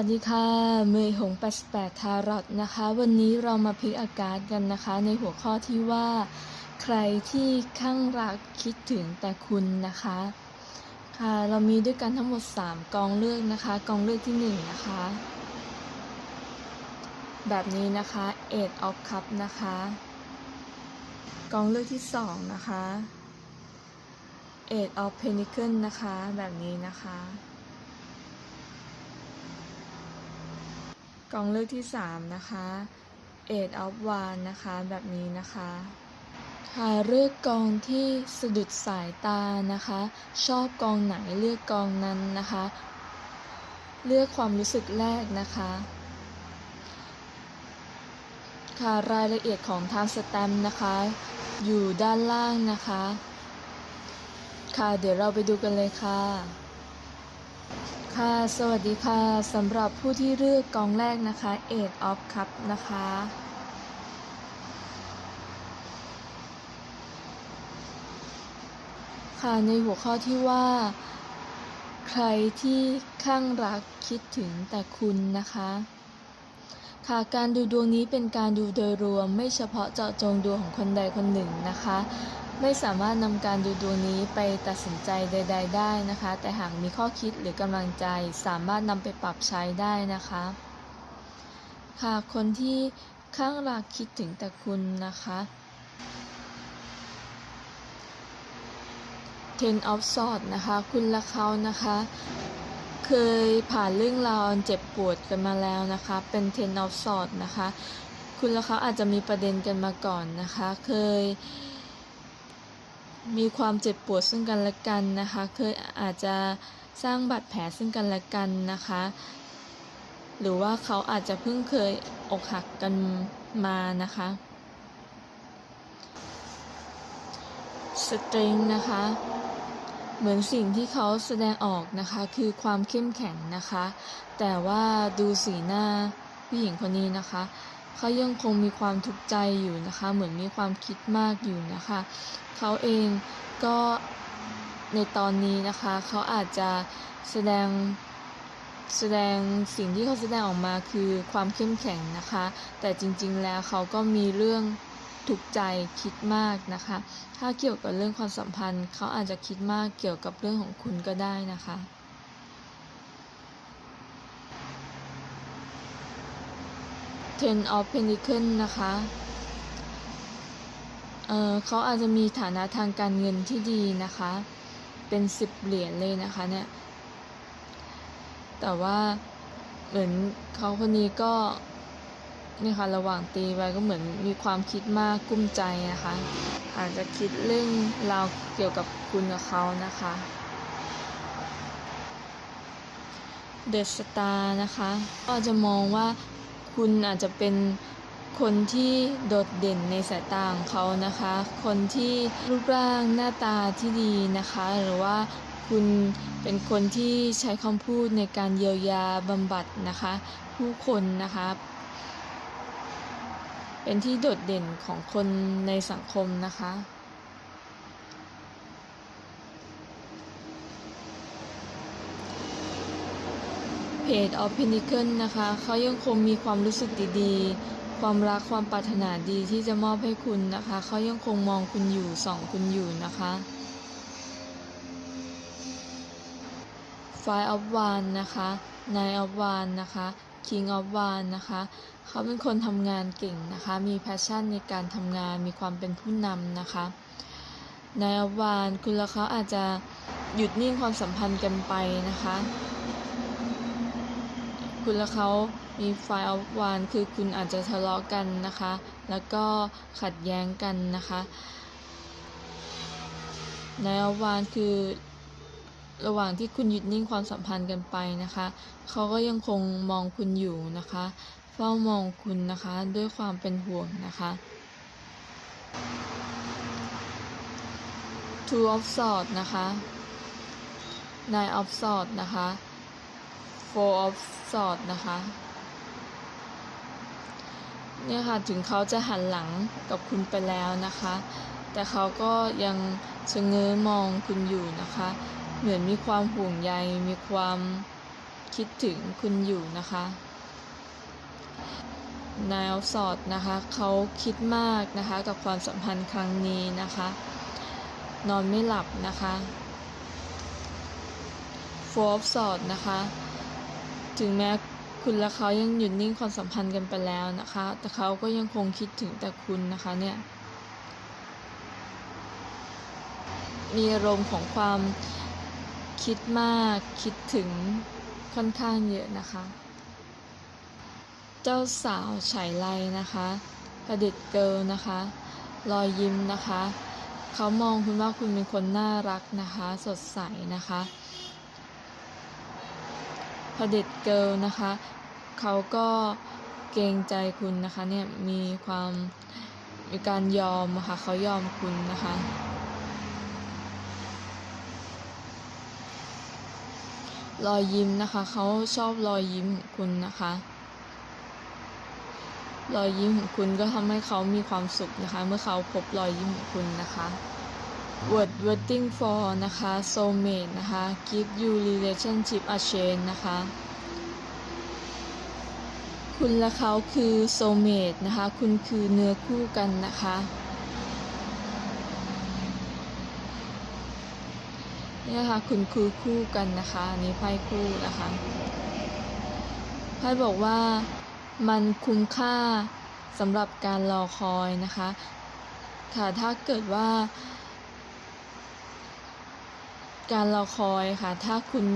วัสดีค่ะเมย์หง88ทารอตนะคะ วันนี้เรามาพลิกอากาศกันนะคะ ในหัวข้อที่ว่า ใครที่ข้างรักคิดถึงแต่คุณนะคะ ค่ะ เรามีด้วยกันทั้งหมด 3 กองเลือกนะคะ กองเลือกที่ 1 นะคะ แบบนี้นะคะ Eight of Cup นะคะ กองเลือกที่ 2 นะคะ Eight of Pentacle นะคะ แบบนี้นะคะ กองเลือกที่ 3 นะคะ Eight of Wands นะคะแบบนี้นะคะค่ะเลือกกองที่สะดุดสายตานะคะ ชอบกองไหนเลือกกองนั้นนะคะ เลือกความรู้สึกแรกนะคะค่ะรายละเอียดของ Time Stamp นะคะ อยู่ด้านล่างนะคะ ค่ะเดี๋ยวเราไปดูกันเลยค่ะ ค่ะ สวัสดีค่ะสำหรับผู้ที่เลือกกองแรกนะคะ Eight of Cup นะคะ ค่ะในหัวข้อที่ว่า ใครที่ข้างรักคิดถึงแต่คุณนะคะ ค่ะการดูดวงนี้เป็นการดูโดยรวมไม่เฉพาะเจาะจงดวงของคนใดคนหนึ่งนะคะ ไม่สามารถนำการดูดวงนี้ไปตัดสินใจใด ๆ ได้นะคะ แต่หากมีข้อคิดหรือกำลังใจสามารถนำไปปรับใช้ได้นะคะ ค่ะ คนที่ข้างรักคิดถึงแต่คุณนะคะ Ten of Swords นะคะ คุณและเขานะคะ เคยผ่านเรื่องราวเจ็บปวดกันมาแล้วนะคะ เป็น Ten of Swords นะคะ คุณและเขาอาจจะมีประเด็นกันมาก่อนนะคะ เคย มีความเจ็บปวดซึ่งกันและกันนะคะ เคยอาจจะสร้างบาดแผลซึ่งกันและกันนะคะ หรือว่าเขาอาจจะเพิ่งเคยอกหักกันมานะคะ สตริงนะคะ เหมือนสิ่งที่เขาแสดงออกนะคะคือความเข้มแข็งนะคะ แต่ว่าดูสีหน้าผู้หญิงคนนี้นะคะ เขายังคงมีความทุกข์ใจอยู่นะคะ เหมือนมีความคิดมากอยู่นะคะ เขาเองก็ในตอนนี้นะคะ เขาอาจจะแสดงแสดงสิ่งที่เขาแสดงออกมาคือความเข้มแข็งนะคะ แต่จริงๆแล้วเขาก็มีเรื่องทุกข์ใจคิดมากนะคะ ถ้าเกี่ยวกับเรื่องความสัมพันธ์ เขาอาจจะคิดมากเกี่ยวกับเรื่องของคุณก็ได้นะคะ Ten of Pentacles นะคะเเขาอาจจะมีฐานะทางการเงินที่ดีนะคะ เป็นสิบเหรียญเลยนะคะเนี่ย แต่ว่าเหมือนเขาคนนี้ก็นี่ค่ะระหว่างตีไปก็เหมือนมีความคิดมากกุ้มใจนะคะ อาจจะคิดเรื่องราวเกี่ยวกับคุณกับเขานะคะเดอะสตาร์นะคะ ก็จะมองว่า คุณอาจจะเป็นคนที่โดดเด่นในสายตาของเขานะคะ คนที่รูปร่างหน้าตาที่ดีนะคะ หรือว่าคุณเป็นคนที่ใช้คำพูดในการเยียวยาบำบัดนะคะ ผู้คนนะคะ เป็นที่โดดเด่นของคนในสังคมนะคะ เพจ of Pinnacle นะคะเขายังคงมีความรู้สึกดีๆ ความรักความปรารถนาดีที่จะมอบให้คุณนะคะเขายังคงมองคุณอยู่ส่องคุณอยู่นะคะ Five of Wands นะคะ Nine of Wands นะคะ King of Wands นะคะเขาเป็นคนทำงานเก่งนะคะ มีแพชชั่นในการทำงานมีความเป็นผู้นำนะคะ Nine of Wands คุณและเขาอาจจะหยุดนิ่งความสัมพันธ์กันไปนะคะ คุณและเขามีไฟออฟวานคือคุณอาจจะทะเลาะกันนะคะ แล้วก็ขัดแย้งกันนะคะในออฟวานคือระหว่างที่คุณหยุดนิ่งความสัมพันธ์กันไปนะคะ เขาก็ยังคงมองคุณอยู่นะคะ เฝ้ามองคุณนะคะด้วยความเป็นห่วงนะคะ Two of Swords นะคะ Nine of Swords นะคะ Four of Swords นะคะ เนี่ยค่ะ ถึงเขาจะหันหลังกับคุณไปแล้วนะคะ แต่เขาก็ยังชะเง้อมองคุณอยู่นะคะ เหมือนมีความห่วงใย มีความคิดถึงคุณอยู่นะคะนายออฟสอดนะคะเขาคิดมากนะคะกับความสัมพันธ์ครั้งนี้นะคะ นอนไม่หลับนะคะโฟร์สอดนะคะ ถึงแม้คุณและเขายังหยุดนิ่งความสัมพันธ์กันไปแล้วนะคะ แต่เขาก็ยังคงคิดถึงแต่คุณนะคะเนี่ยมีอารมณ์ของความคิดมากคิดถึงค่อนข้างเยอะนะคะ เจ้าสาวฉายไลนะคะประดิษฐ์เกิลนะคะ รอยยิ้มนะคะ เขามองคุณว่าคุณเป็นคนน่ารักนะคะ สดใสนะคะ ประดิษฐ์เกิลนะคะ เขาก็เกรงใจคุณนะคะเนี่ยมีความมีการยอมอะค่ะเขายอมคุณนะคะ รอยยิ้มนะคะเขาชอบรอยยิ้มของคุณนะคะ รอยยิ้มของคุณก็ทำให้เขามีความสุขนะคะ เมื่อเขาพบรอยยิ้มของคุณนะคะ word waiting for นะคะ soulmate นะคะ give you relationship a change นะคะ คุณและเขาคือ soulmate นะคะ คุณคือเนื้อคู่กันนะคะนี่ค่ะ คุณคือคู่กันนะคะ อันนี้ไพ่คู่นะคะ ไพ่บอกว่ามันคุ้มค่าสำหรับการรอคอยนะคะ ค่ะ ถ้าเกิดว่า การรอคอยค่ะ ถ้าคุณ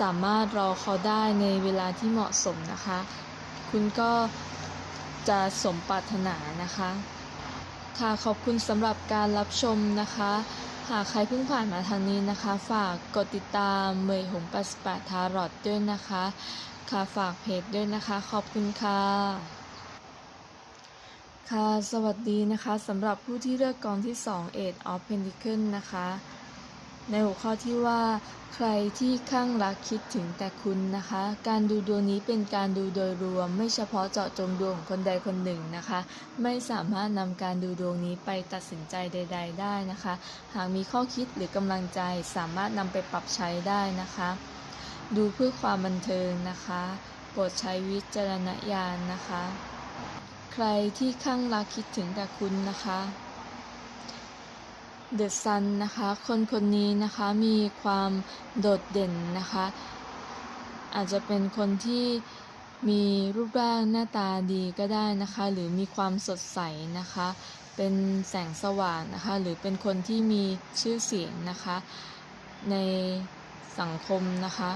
สามารถรอเขาได้ในเวลาที่เหมาะสมนะคะ คุณก็จะสมปรารถนานะคะ ค่ะขอบคุณสำหรับการรับชมนะคะ หากใครเพิ่งผ่านมาทางนี้นะคะ ฝากกดติดตามเมยหง88ทารอดด้วยนะคะ ค่ะฝากเพจด้วยนะคะ ขอบคุณค่ะค่ะ สวัสดีนะคะสำหรับผู้ที่เลือกกองที่2 Eight of Pentacle นะคะ ในหัวข้อที่ว่าใครที่ข้างรักคิดถึงแต่คุณนะคะ การดูดวงนี้เป็นการดูโดยรวม ไม่เฉพาะเจาะจงดวงของคนใดคนหนึ่งนะคะ ไม่สามารถนำการดูดวงนี้ไปตัดสินใจใด ๆ ได้นะคะ หากมีข้อคิดหรือกำลังใจสามารถนำไปปรับใช้ได้นะคะ ดูเพื่อความบันเทิงนะคะ โปรดใช้วิจารณญาณนะคะ ใครที่ข้างรักคิดถึงแต่คุณนะคะ เดอะซันนะคะ คนคนนี้นะคะมีความโดดเด่นนะคะ อาจจะเป็นคนที่มีรูปร่างหน้าตาดีก็ได้นะคะ หรือมีความสดใสนะคะ เป็นแสงสว่างนะคะ หรือเป็นคนที่มีชื่อเสียงนะคะ ในสังคมนะคะ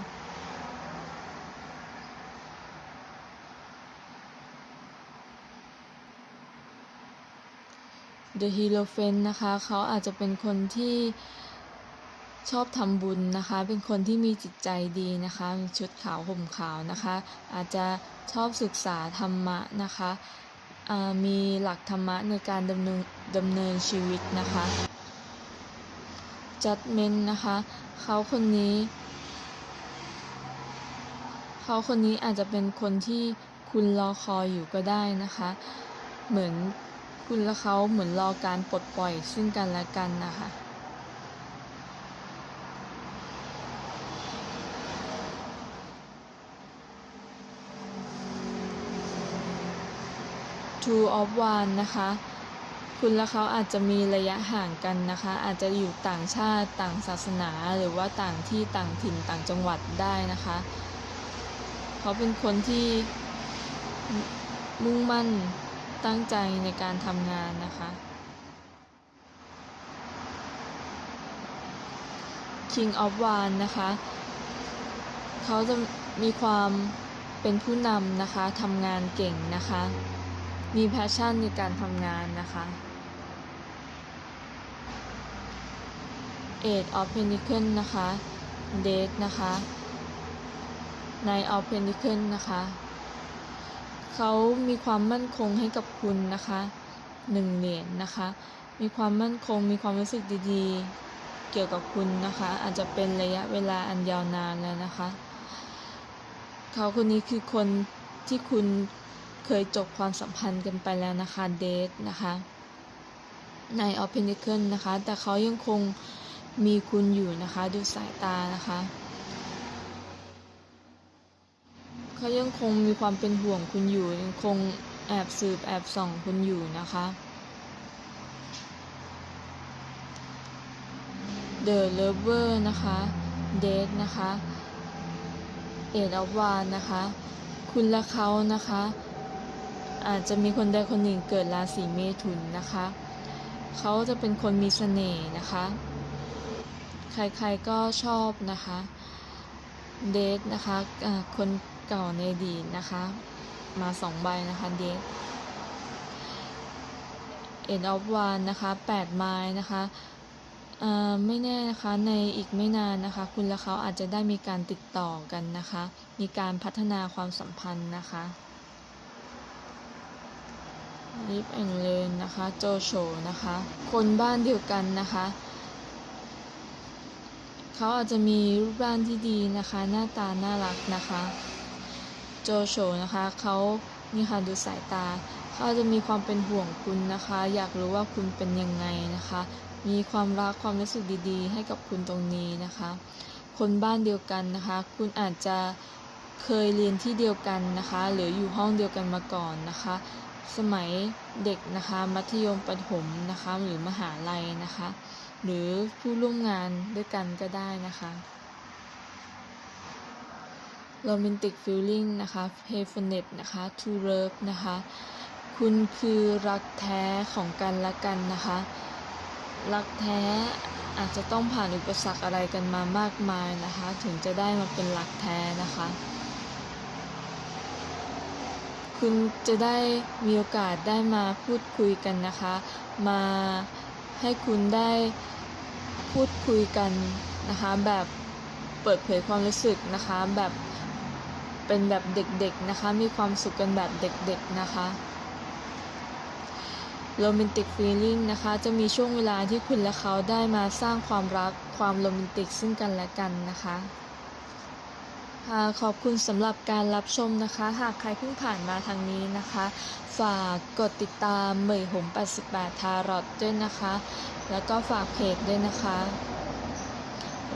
The Hierophant นะคะ เขาอาจจะเป็นคนที่ชอบทำบุญนะคะ เป็นคนที่มีจิตใจดีนะคะ มีชุดขาวห่มขาวนะคะ อาจจะชอบศึกษาธรรมะนะคะ มีหลักธรรมะในการดำเนินดำเนินชีวิตนะคะ Judgment นะคะ เขาคนนี้ เขาคนนี้อาจจะเป็นคนที่คุณรอคอยอยู่ก็ได้นะคะ เหมือน คุณและเขาเหมือนรอการปลดปล่อยซึ่งกันและกันนะคะ Two of Wands นะคะ คุณและเขาอาจจะมีระยะห่างกันนะคะ อาจจะอยู่ต่างชาติต่างศาสนาหรือว่าต่างที่ต่างถิ่นต่างจังหวัดได้นะคะ เขาเป็นคนที่มุ่งมั่น ตั้งใจในการทำงานนะคะ King of w a n นะคะ เขาจะมีความเป็นผู้นำนะคะทำงานเก่งนะคะ มีแพชชั่นในการทำงานนะคะ Eight of Pentacles นะคะ Date นะคะ Nine of Pentacles นะคะ เขามีความมั่นคงให้กับคุณนะคะหนึ่งเหรียญนะคะ มีความมั่นคงมีความรู้สึกดีๆ เกี่ยวกับคุณนะคะ อาจจะเป็นระยะเวลาอันยาวนานแล้วนะคะ เขาคนนี้คือคนที่คุณเคยจบความสัมพันธ์กันไปแล้วนะคะเดทนะคะในออฟเพนเคิลนะคะ แต่เขายังคงมีคุณอยู่นะคะ ดูสายตานะคะ เขายังคงมีความเป็นห่วงคุณอยู่ยังคงแอบสืบแอบส่องคุณอยู่นะคะ The Lover นะคะ Date นะคะ Eight of Wands นะคะ คุณและเขานะคะ อาจจะมีคนใดคนหนึ่งเกิดราศีเมถุนนะคะ เขาจะเป็นคนมีเสน่ห์นะคะ ใครๆก็ชอบนะคะ เดทนะคะคน เก่าในดีนะคะ มาสองใบนะคะเดทเอ็ดออฟวานนะคะแปดไม้นะคะไม่แน่นะคะในอีกไม่นานนะคะ คุณและเขาอาจจะได้มีการติดต่อกันนะคะ มีการพัฒนาความสัมพันธ์นะคะลิฟแอนเลนนะคะโจโฉนะคะ คนบ้านเดียวกันนะคะ เขาอาจจะมีรูปร่างที่ดีนะคะ หน้าตาน่ารักนะคะ โจโฉนะคะเขานี่ค่ะดูสายตาเขาจจะมีความเป็นห่วงคุณนะคะ อยากรู้ว่าคุณเป็นยังไงนะคะ มีความรักความรู้สึกดีๆ ให้กับคุณตรงนี้นะคะ คนบ้านเดียวกันนะคะ คุณอาจจะเคยเรียนที่เดียวกันนะคะ หรืออยู่ห้องเดียวกันมาก่อนนะคะ สมัยเด็กนะคะ มัธยมประถมนะคะ หรือมหาลัยนะคะ หรือผู้ร่วมงานด้วยกันก็ได้นะคะ โรแมนติกฟิลลิ่งนะคะเพย์ฟเน็ตนะคะทูเลิฟนะคะ คุณคือรักแท้ของกันและกันนะคะ รักแท้อาจจะต้องผ่านอุปสรรคอะไรกันมามากมายนะคะ ถึงจะได้มาเป็นรักแท้นะคะ คุณจะได้มีโอกาสได้มาพูดคุยกันนะคะ มาให้คุณได้พูดคุยกันนะคะแบบเปิดเผยความรู้สึกนะคะแบบ เป็นแบบเด็กๆนะคะ มีความสุขกันแบบเด็กๆนะคะโรแมนติกฟีลลิ่งนะคะ จะมีช่วงเวลาที่คุณและเขาได้มาสร้างความรักความโรแมนติกซึ่งกันและกันนะคะค่ะขอบคุณสำหรับการรับชมนะคะ หากใครเพิ่งผ่านมาทางนี้นะคะ ฝากกดติดตามเหมยหม88 ทารอตด้วยนะคะ แล้วก็ฝากเพจด้วยนะคะ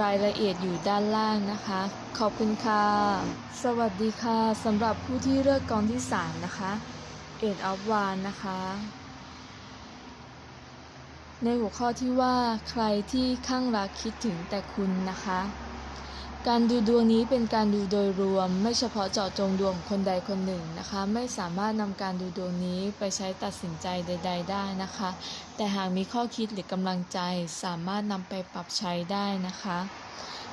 รายละเอียดอยู่ด้านล่างนะคะ ขอบคุณค่ะ สวัสดีค่ะสำหรับผู้ที่เลือกกองที่ 3 นะคะเอ็ดออฟวานนะคะ ในหัวข้อที่ว่าใครที่ข้างรักคิดถึงแต่คุณนะคะ การดูดวงนี้เป็นการดูโดยรวม ไม่เฉพาะเจาะจงดวงคนใดคนหนึ่งนะคะ ไม่สามารถนำการดูดวงนี้ไปใช้ตัดสินใจใด ๆ ได้นะคะ แต่หากมีข้อคิดหรือกำลังใจสามารถนำไปปรับใช้ได้นะคะ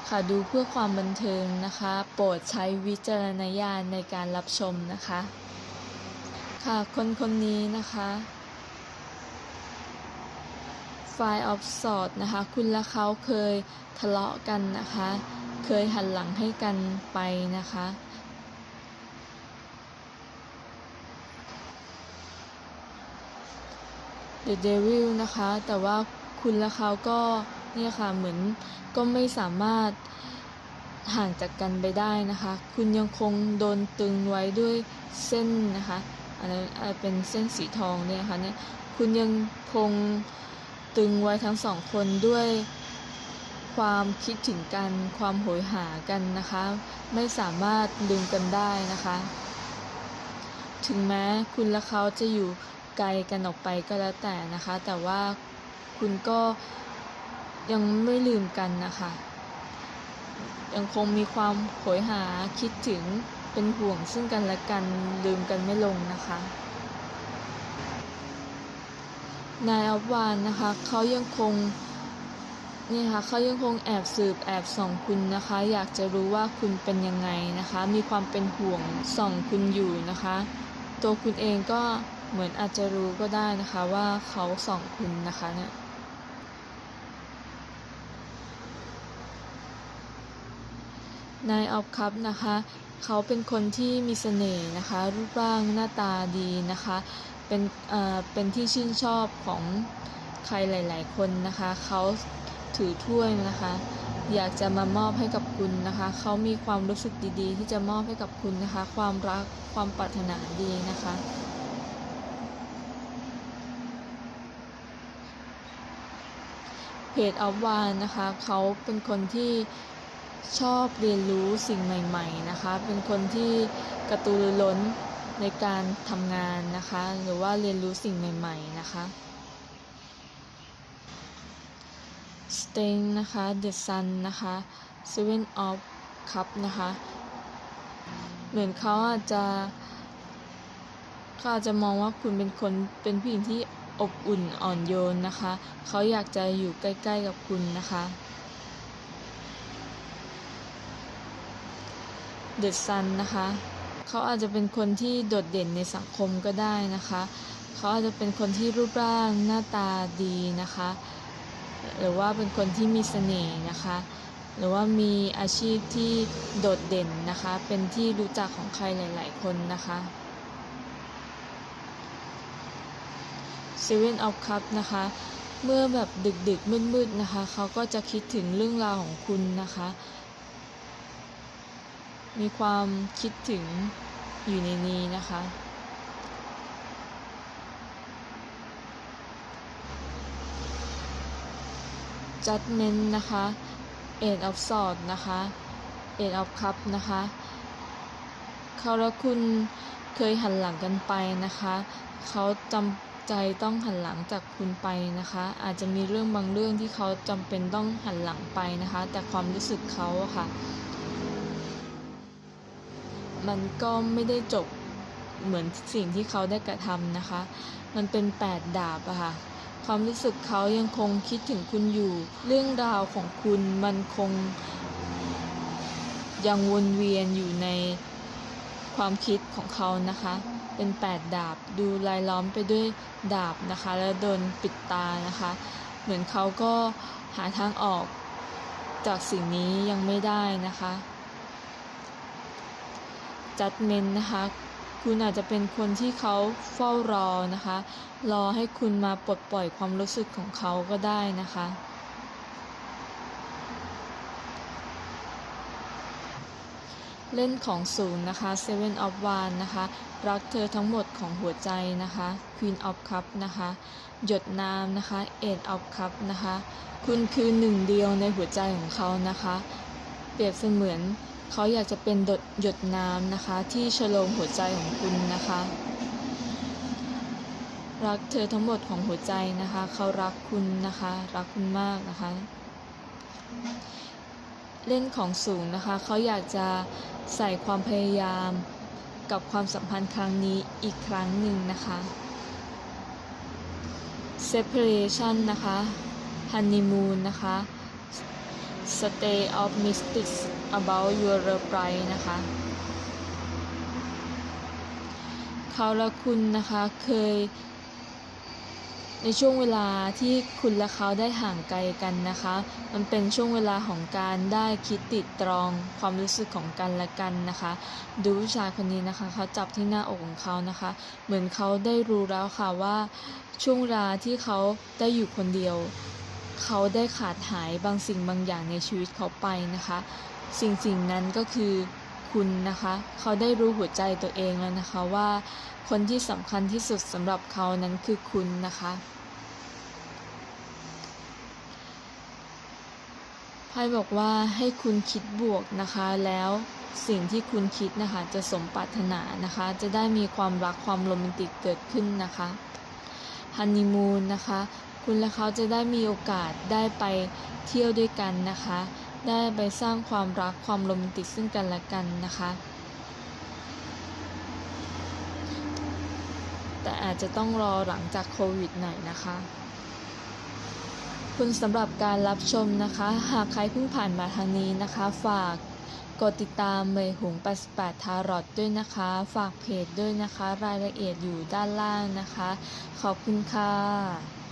ค่ะดูเพื่อความบันเทิงนะคะ โปรดใช้วิจารณญาณในการรับชมนะคะ ค่ะคนคนนี้นะคะ Fire of Swords นะคะ คุณและเขาเคยทะเลาะกันนะคะ เคยหันหลังให้กันไปนะคะ The Devil นะคะ แต่ว่าคุณและเขาก็ เนี่ยค่ะเหมือนก็ไม่สามารถห่างจากกันไปได้นะคะ คุณยังคงโดนตึงไว้ด้วยเส้นนะคะอันนั้นเป็นเส้นสีทองเนี่ยนะคะเนี่ยคุณยังคงตึงไว้ทั้งสองคนด้วยความคิดถึงกันความโหยหากันนะคะ ไม่สามารถลืมกันได้นะคะ ถึงแม้คุณและเขาจะอยู่ไกลกันออกไปก็แล้วแต่นะคะ แต่ว่าคุณก็ ยังไม่ลืมกันนะคะ ยังคงมีความโหยหาคิดถึงเป็นห่วงซึ่งกันและกันลืมกันไม่ลงนะคะนายอัฟวานนะคะเขายังคงนี่ค่ะเขายังคงแอบสืบแอบส่องคุณนะคะ อยากจะรู้ว่าคุณเป็นยังไงนะคะ มีความเป็นห่วงส่องคุณอยู่นะคะ ตัวคุณเองก็เหมือนอาจจะรู้ก็ได้นะคะว่าเขาส่องคุณนะคะเนี่ย นายออฟคัพนะคะ เขาเป็นคนที่มีเสน่ห์นะคะ รูปร่างหน้าตาดีนะคะ เป็นเอ่อเป็นที่ชื่นชอบของใครหลาย ๆ คนนะคะ เขาถือถ้วยนะคะ อยากจะมามอบให้กับคุณนะคะ เขามีความรู้สึกดีๆ ที่จะมอบให้กับคุณนะคะ ความรักความปรารถนาดีนะคะเพจออฟวานนะคะ เขาเป็นคนที่ ชอบเรียนรู้สิ่งใหม่ๆนะคะ เป็นคนที่กระตือรือร้นในการทำงานนะคะ หรือว่าเรียนรู้สิ่งใหม่ๆนะคะ Sting นะคะ The Sun นะคะ Seven of Cup นะคะ เหมือนเขาอาจจะเขาอาจจะมองว่าคุณเป็นคนเป็นผู้หญิงที่อบอุ่นอ่อนโยนนะคะ เขาอยากจะอยู่ใกล้ ๆกับคุณนะคะ The Sun นะคะ เขาอาจจะเป็นคนที่โดดเด่นในสังคมก็ได้นะคะ เขาอาจจะเป็นคนที่รูปร่างหน้าตาดีนะคะ หรือว่าเป็นคนที่มีเสน่ห์นะคะ หรือว่ามีอาชีพที่โดดเด่นนะคะ เป็นที่รู้จักของใครหลาย ๆ คนนะคะ Seven of Cups นะคะ เมื่อแบบดึกๆมืดๆนะคะ เขาก็จะคิดถึงเรื่องราวของคุณนะคะ มีความคิดถึงอยู่ในนี้นะคะ Judgment นะคะ Eight of Swords นะคะ Eight of Cup นะคะเขาและคุณเคยหันหลังกันไปนะคะเขาจำใจต้องหันหลังจากคุณไปนะคะ อาจจะมีเรื่องบางเรื่องที่เขาจำเป็นต้องหันหลังไปนะคะ แต่ความรู้สึกเขาอะค่ะ มันก็ไม่ได้จบเหมือนสิ่งที่เขาได้กระทำนะคะ มันเป็นแปดดาบอะค่ะ ความรู้สึกเขายังคงคิดถึงคุณอยู่ เรื่องราวของคุณมันคง ยังวนเวียนอยู่ในความคิดของเขานะคะ เป็นแปดดาบ ดูลายล้อมไปด้วยดาบนะคะ แล้วโดนปิดตานะคะ เหมือนเขาก็หาทางออกจากสิ่งนี้ยังไม่ได้นะคะ จัดเมนนะคะ คุณอาจจะเป็นคนที่เขาเฝ้ารอนะคะ รอให้คุณมาปลดปล่อยความรู้สึกของเขาก็ได้นะคะ เล่นของศูนย์นะคะ Seven of Wands นะคะ รักเธอทั้งหมดของหัวใจนะคะ Queen of Cup นะคะ หยดน้ำนะคะ Eight of Cup นะคะ คุณคือหนึ่งเดียวในหัวใจของเขานะคะ เปรียบเสมือน เขาอยากจะเป็นดหยดน้ำนะคะ ที่ฉโลมหัวใจของคุณนะคะ รักเธอทั้งหมดของหัวใจนะคะ เขารักคุณนะคะ รักคุณมากนะคะ เล่นของสูงนะคะ เขาอยากจะใส่ความพยายามกับความสัมพันธ์ครั้งนี้อีกครั้งหนึ่งนะคะ separation นะคะ honeymoon นะคะ stay of mystics about your reply นะคะเขาและคุณนะคะเคย ในช่วงเวลาที่คุณและเขาได้ห่างไกลกันนะคะ มันเป็นช่วงเวลาของการได้คิดติดตรองความรู้สึกของกันและกันนะคะ ดูผู้ชายคนนี้นะคะเขาจับที่หน้าอกของเขานะคะ เหมือนเขาได้รู้แล้วค่ะว่าช่วงเวลาที่เขาได้อยู่คนเดียว เขาได้ขาดหายบางสิ่งบางอย่างในชีวิตเขาไปนะคะ สิ่งสิ่งนั้นก็คือคุณนะคะ เขาได้รู้หัวใจตัวเองแล้วนะคะว่าคนที่สำคัญที่สุดสำหรับเขานั้นคือคุณนะคะไพ่บอกว่าให้คุณคิดบวกนะคะ แล้วสิ่งที่คุณคิดนะคะ จะสมปรารถนานะคะ จะได้มีความรักความโรแมนติกเกิดขึ้นนะคะฮันนีมูนนะคะ คุณและเขาจะได้มีโอกาสได้ไปเที่ยวด้วยกันนะคะ ได้ไปสร้างความรักความโรแมนติกซึ่งกันและกันนะคะ แต่อาจจะต้องรอหลังจากโควิดหน่อยนะคะ คุณสำหรับการรับชมนะคะ หากใครเพิ่งผ่านมาทางนี้นะคะ ฝากกดติดตามเมยหง88ทารอดด้วยนะคะ ฝากเพจด้วยนะคะ รายละเอียดอยู่ด้านล่างนะคะ ขอบคุณค่ะ